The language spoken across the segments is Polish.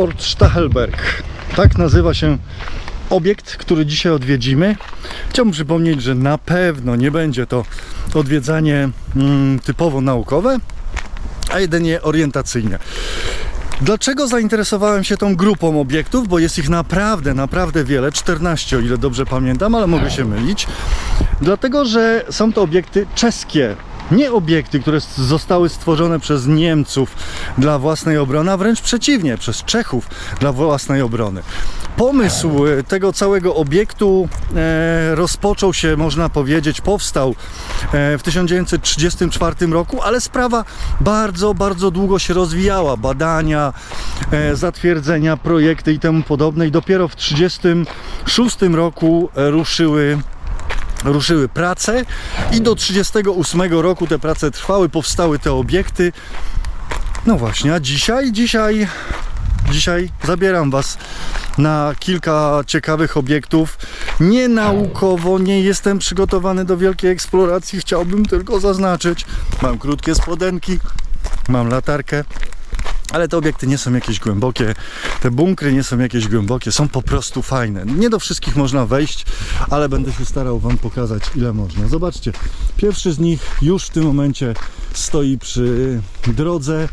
Fort Stachelberg. Tak nazywa się obiekt, który dzisiaj odwiedzimy. Chciałbym przypomnieć, że na pewno nie będzie to odwiedzanie mm, typowo naukowe, a jedynie orientacyjne. Dlaczego zainteresowałem się tą grupą obiektów? Bo jest ich naprawdę, naprawdę wiele, 14 o ile dobrze pamiętam, ale mogę się mylić. Dlatego, że są to obiekty czeskie. Nie obiekty, które zostały stworzone przez Niemców dla własnej obrony, a wręcz przeciwnie, przez Czechów dla własnej obrony. Pomysł e, tego całego obiektu e, rozpoczął się, można powiedzieć, powstał e, w 1934 roku, ale sprawa bardzo, bardzo długo się rozwijała. Badania, e, zatwierdzenia, projekty i temu podobne. I dopiero w 1936 roku e, ruszyły ruszyły prace i do 38 roku te prace trwały, powstały te obiekty. No właśnie, a dzisiaj, dzisiaj, dzisiaj zabieram Was na kilka ciekawych obiektów. Nie naukowo, nie jestem przygotowany do wielkiej eksploracji, chciałbym tylko zaznaczyć. Mam krótkie spodenki, mam latarkę. Ale te obiekty nie są jakieś głębokie, te bunkry nie są jakieś głębokie, są po prostu fajne. Nie do wszystkich można wejść, ale będę się starał Wam pokazać ile można. Zobaczcie, pierwszy z nich już w tym momencie stoi przy drodze.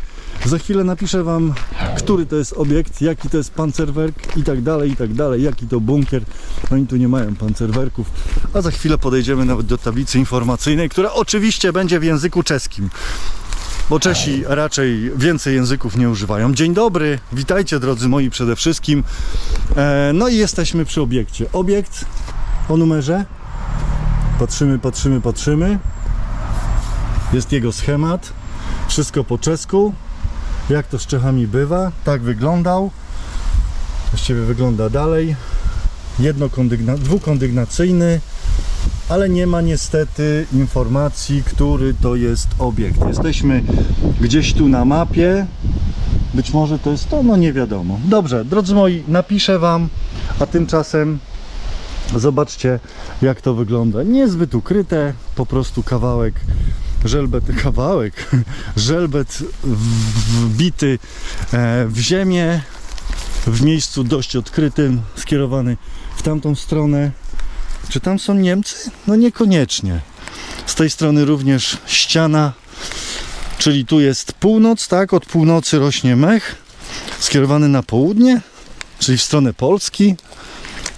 Za chwilę napiszę Wam, który to jest obiekt, jaki to jest pancerwerk i tak dalej, i tak dalej, jaki to bunkier. Oni tu nie mają pancerwerków, a za chwilę podejdziemy nawet do tablicy informacyjnej, która oczywiście będzie w języku czeskim bo Czesi raczej więcej języków nie używają. Dzień dobry, witajcie drodzy moi przede wszystkim. E, no i jesteśmy przy obiekcie. Obiekt o numerze. Patrzymy, patrzymy, patrzymy. Jest jego schemat. Wszystko po czesku. Jak to z Czechami bywa. Tak wyglądał. Właściwie wygląda dalej. Jednokondygna, dwukondygnacyjny ale nie ma niestety informacji, który to jest obiekt. Jesteśmy gdzieś tu na mapie. Być może to jest to, no nie wiadomo. Dobrze, drodzy moi, napiszę Wam, a tymczasem zobaczcie, jak to wygląda. Niezbyt ukryte, po prostu kawałek żelbet, kawałek, żelbet wbity e, w ziemię, w miejscu dość odkrytym, skierowany w tamtą stronę. Czy tam są Niemcy? No niekoniecznie. Z tej strony również ściana, czyli tu jest północ, tak? Od północy rośnie mech, skierowany na południe, czyli w stronę Polski.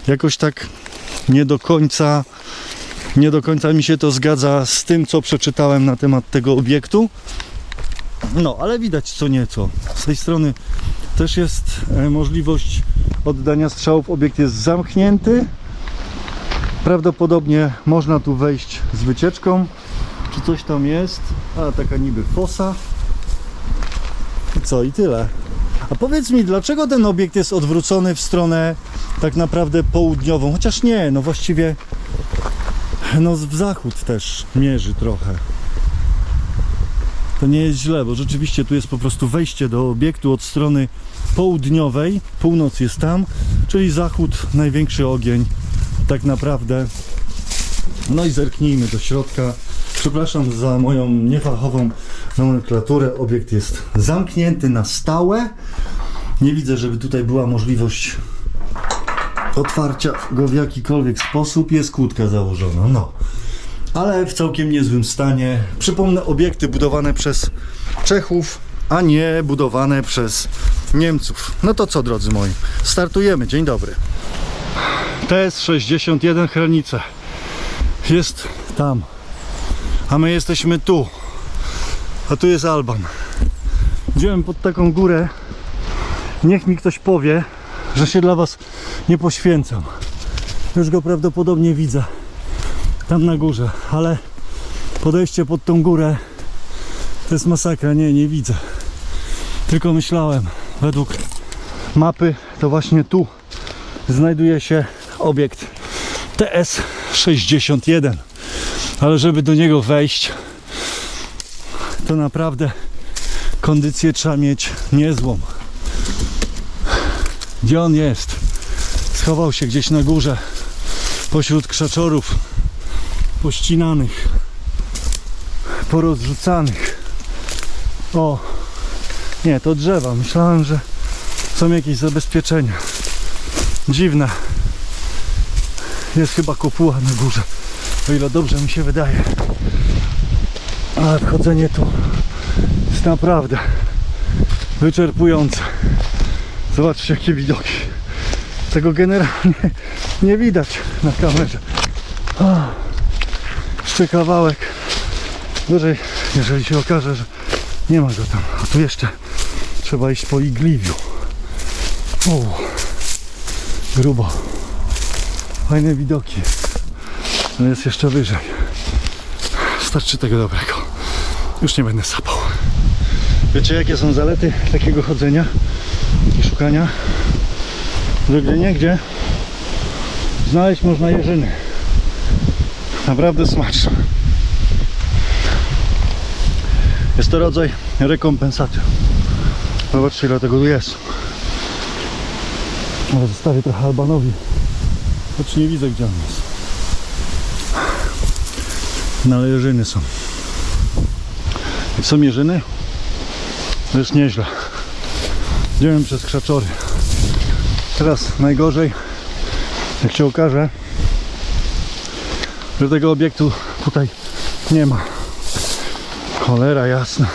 Jakoś tak nie do końca, nie do końca mi się to zgadza z tym, co przeczytałem na temat tego obiektu. No, ale widać co nieco. Z tej strony też jest e, możliwość oddania strzałów. Obiekt jest zamknięty. Prawdopodobnie można tu wejść z wycieczką. Czy coś tam jest? A, taka niby fosa. I co? I tyle. A powiedz mi, dlaczego ten obiekt jest odwrócony w stronę tak naprawdę południową? Chociaż nie, no właściwie no w zachód też mierzy trochę. To nie jest źle, bo rzeczywiście tu jest po prostu wejście do obiektu od strony południowej. Północ jest tam, czyli zachód, największy ogień tak naprawdę. No i zerknijmy do środka. Przepraszam za moją niefachową nomenklaturę. Obiekt jest zamknięty na stałe. Nie widzę, żeby tutaj była możliwość otwarcia go w jakikolwiek sposób. Jest kłódka założona, no. Ale w całkiem niezłym stanie. Przypomnę, obiekty budowane przez Czechów, a nie budowane przez Niemców. No to co, drodzy moi, startujemy. Dzień dobry. TS61 Chranice jest tam, a my jesteśmy tu, a tu jest Alban. Idziemy pod taką górę. Niech mi ktoś powie, że się dla Was nie poświęcam. Już go prawdopodobnie widzę tam na górze, ale podejście pod tą górę to jest masakra. Nie, nie widzę. Tylko myślałem, według mapy to właśnie tu znajduje się obiekt TS61. Ale żeby do niego wejść, to naprawdę kondycję trzeba mieć niezłą. Gdzie on jest? Schował się gdzieś na górze, pośród krzaczorów, pościnanych, porozrzucanych. O, nie, to drzewa. Myślałem, że Są jakieś zabezpieczenia. Dziwne. Jest chyba kopuła na górze. O ile dobrze mi się wydaje. Ale wchodzenie tu jest naprawdę wyczerpujące. Zobaczcie jakie widoki. Tego generalnie nie widać na kamerze. O, jeszcze kawałek. Gorzej, jeżeli się okaże, że nie ma go tam. A tu jeszcze trzeba iść po igliwiu. O, grubo. Fajne widoki. No jest jeszcze wyżej. Starczy tego dobrego. Już nie będę sapał. Wiecie jakie są zalety takiego chodzenia i szukania? Gdzie znaleźć można jeżyny. Naprawdę smaczne. Jest to rodzaj rekompensaty. Zobaczcie ile tego tu jest. Ale zostawię trochę Albanowi. Choć nie widzę gdzie on jest. No ale jeżyny są. Są jeżyny, to jest nieźle. Idziemy przez krzaczory. Teraz najgorzej, jak się okaże, że tego obiektu tutaj nie ma. Cholera jasna.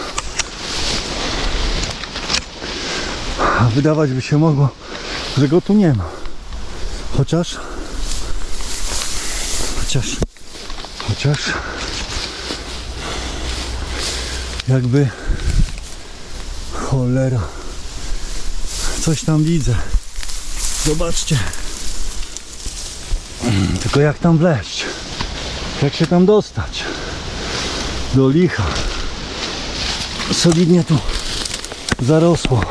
A wydawać by się mogło, że go tu nie ma. Chociaż chociaż chociaż jakby cholera. Coś tam widzę. Zobaczcie. Tylko jak tam wleźć jak się tam dostać? Do licha. Solidnie tu zarosło.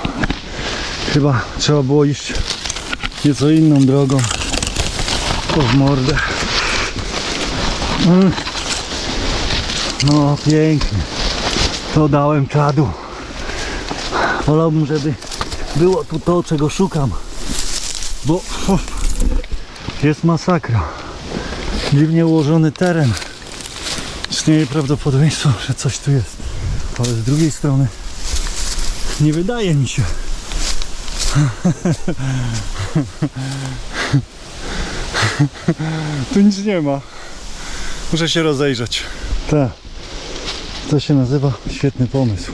Chyba trzeba było iść nieco inną drogą. To w mordę. No pięknie. To dałem czadu. Wolałbym żeby było tu to czego szukam. Bo fu, jest masakra. Dziwnie ułożony teren. Istnieje prawdopodobieństwo, że coś tu jest. Ale z drugiej strony nie wydaje mi się. Tu nic nie ma muszę się rozejrzeć tak to się nazywa świetny pomysł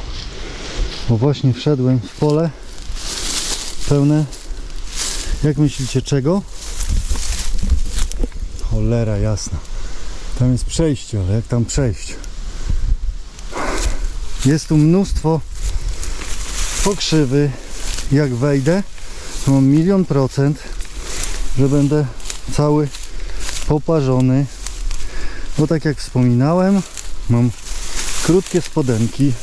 bo właśnie wszedłem w pole pełne jak myślicie czego? cholera jasna tam jest przejście, ale jak tam przejść? Jest tu mnóstwo pokrzywy. Jak wejdę, to mam milion procent, że będę cały poparzony. Bo tak jak wspominałem, mam krótkie spodenki,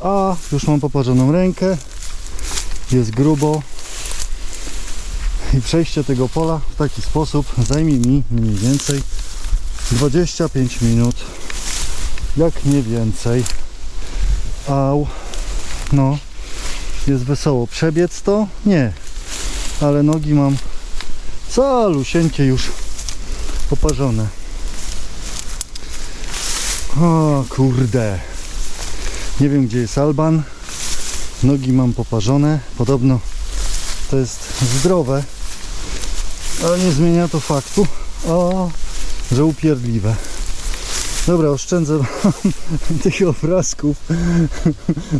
a już mam poparzoną rękę. Jest grubo. I przejście tego pola w taki sposób zajmie mi mniej więcej 25 minut, jak nie więcej. Au, no, jest wesoło. Przebiec to? Nie, ale nogi mam calusieńkie już poparzone. O kurde, nie wiem gdzie jest Alban. Nogi mam poparzone. Podobno to jest zdrowe, ale nie zmienia to faktu. O, że upierdliwe. Dobra, oszczędzę tych obrazków.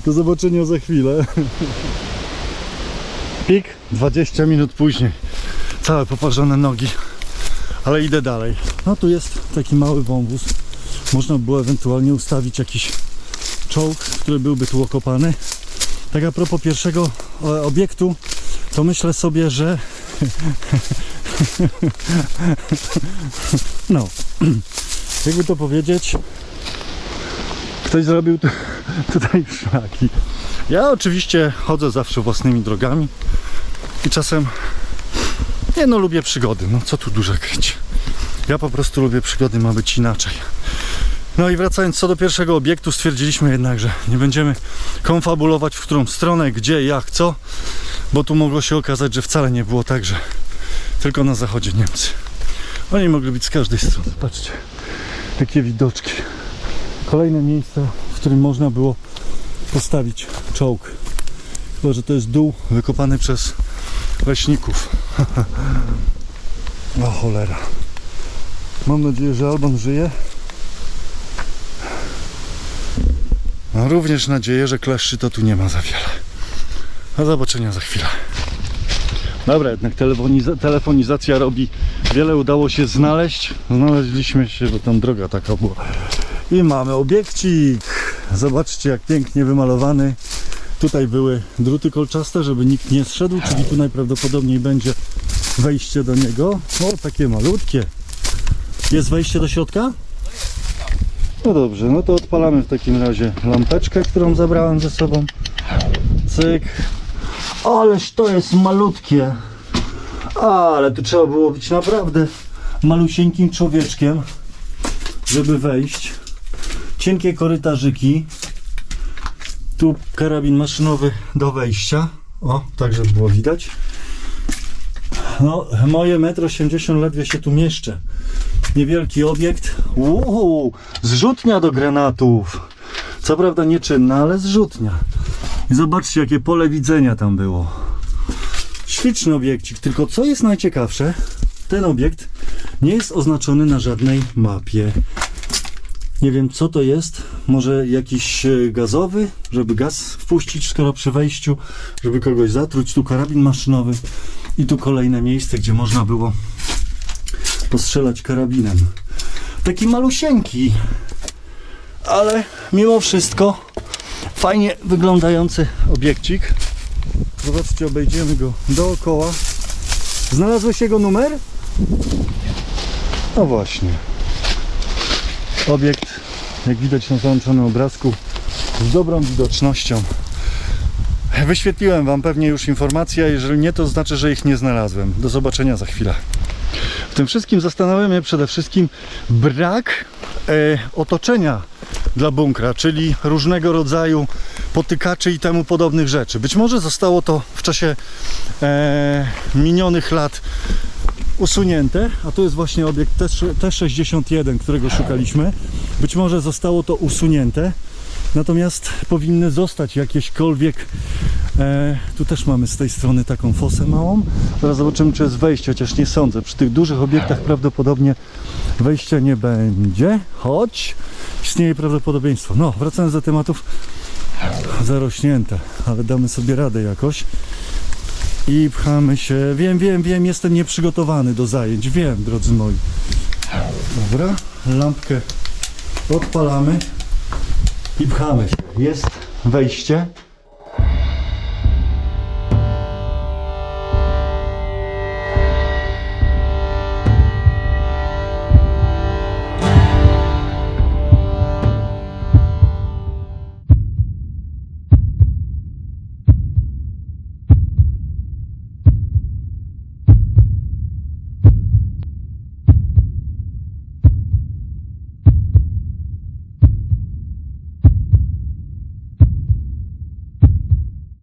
Do zobaczenia za chwilę. Pik, 20 minut później. Całe poparzone nogi. Ale idę dalej. No tu jest taki mały wąwóz. Można by było ewentualnie ustawić jakiś czołg, który byłby tu okopany. Tak a propos pierwszego e, obiektu, to myślę sobie, że no, jakby to powiedzieć, ktoś zrobił tu, tutaj szlaki. Ja oczywiście chodzę zawsze własnymi drogami i czasem, nie no, lubię przygody, no co tu dużo kryć. Ja po prostu lubię przygody, ma być inaczej. No i wracając co do pierwszego obiektu, stwierdziliśmy jednak, że nie będziemy konfabulować w którą stronę, gdzie, jak, co, bo tu mogło się okazać, że wcale nie było tak, że tylko na zachodzie Niemcy. Oni mogli być z każdej strony. Patrzcie, jakie widoczki. Kolejne miejsce, w którym można było postawić czołg. Chyba, że to jest dół wykopany przez leśników. o cholera. Mam nadzieję, że Alban żyje. Mam również nadzieję, że kleszczy to tu nie ma za wiele. Do zobaczenia za chwilę. Dobra, jednak telefoniza- telefonizacja robi. Wiele udało się znaleźć. Znaleźliśmy się, bo tam droga taka była. I mamy obiekcik. Zobaczcie, jak pięknie wymalowany. Tutaj były druty kolczaste, żeby nikt nie zszedł, czyli tu najprawdopodobniej będzie wejście do niego. O, takie malutkie. Jest wejście do środka? No dobrze, no to odpalamy w takim razie lampeczkę, którą zabrałem ze sobą. Cyk. Ależ to jest malutkie. Ale tu trzeba było być naprawdę malusieńkim człowieczkiem, żeby wejść. Cienkie korytarzyki. Tu karabin maszynowy do wejścia. O, tak żeby było widać. No, moje 1,80 m ledwie się tu mieszczę. Niewielki obiekt. Uuu, zrzutnia do granatów. Co prawda nieczynna, ale zrzutnia. I zobaczcie, jakie pole widzenia tam było. Śliczny obiekcik, tylko co jest najciekawsze, ten obiekt nie jest oznaczony na żadnej mapie. Nie wiem co to jest, może jakiś e, gazowy, żeby gaz wpuścić skoro przy wejściu, żeby kogoś zatruć. Tu karabin maszynowy i tu kolejne miejsce, gdzie można było postrzelać karabinem. Taki malusieńki, ale mimo wszystko fajnie wyglądający obiekcik. Zobaczcie, obejdziemy go dookoła. Znalazłeś jego numer? No właśnie. Obiekt, jak widać na załączonym obrazku, z dobrą widocznością. Wyświetliłem Wam pewnie już informacje, a jeżeli nie, to znaczy, że ich nie znalazłem. Do zobaczenia za chwilę. W tym wszystkim zastanawia mnie przede wszystkim brak e, otoczenia dla bunkra, czyli różnego rodzaju potykaczy i temu podobnych rzeczy. Być może zostało to w czasie e, minionych lat usunięte, a to jest właśnie obiekt T- T61, którego szukaliśmy. Być może zostało to usunięte, natomiast powinny zostać jakieśkolwiek. E, tu też mamy z tej strony taką fosę małą. Zaraz zobaczymy, czy jest wejście, chociaż nie sądzę. Przy tych dużych obiektach prawdopodobnie wejścia nie będzie, choć istnieje prawdopodobieństwo. No, wracając do tematów, zarośnięte, ale damy sobie radę jakoś. I pchamy się. Wiem, wiem, wiem, jestem nieprzygotowany do zajęć. Wiem, drodzy moi. Dobra, lampkę odpalamy i pchamy się. Jest wejście.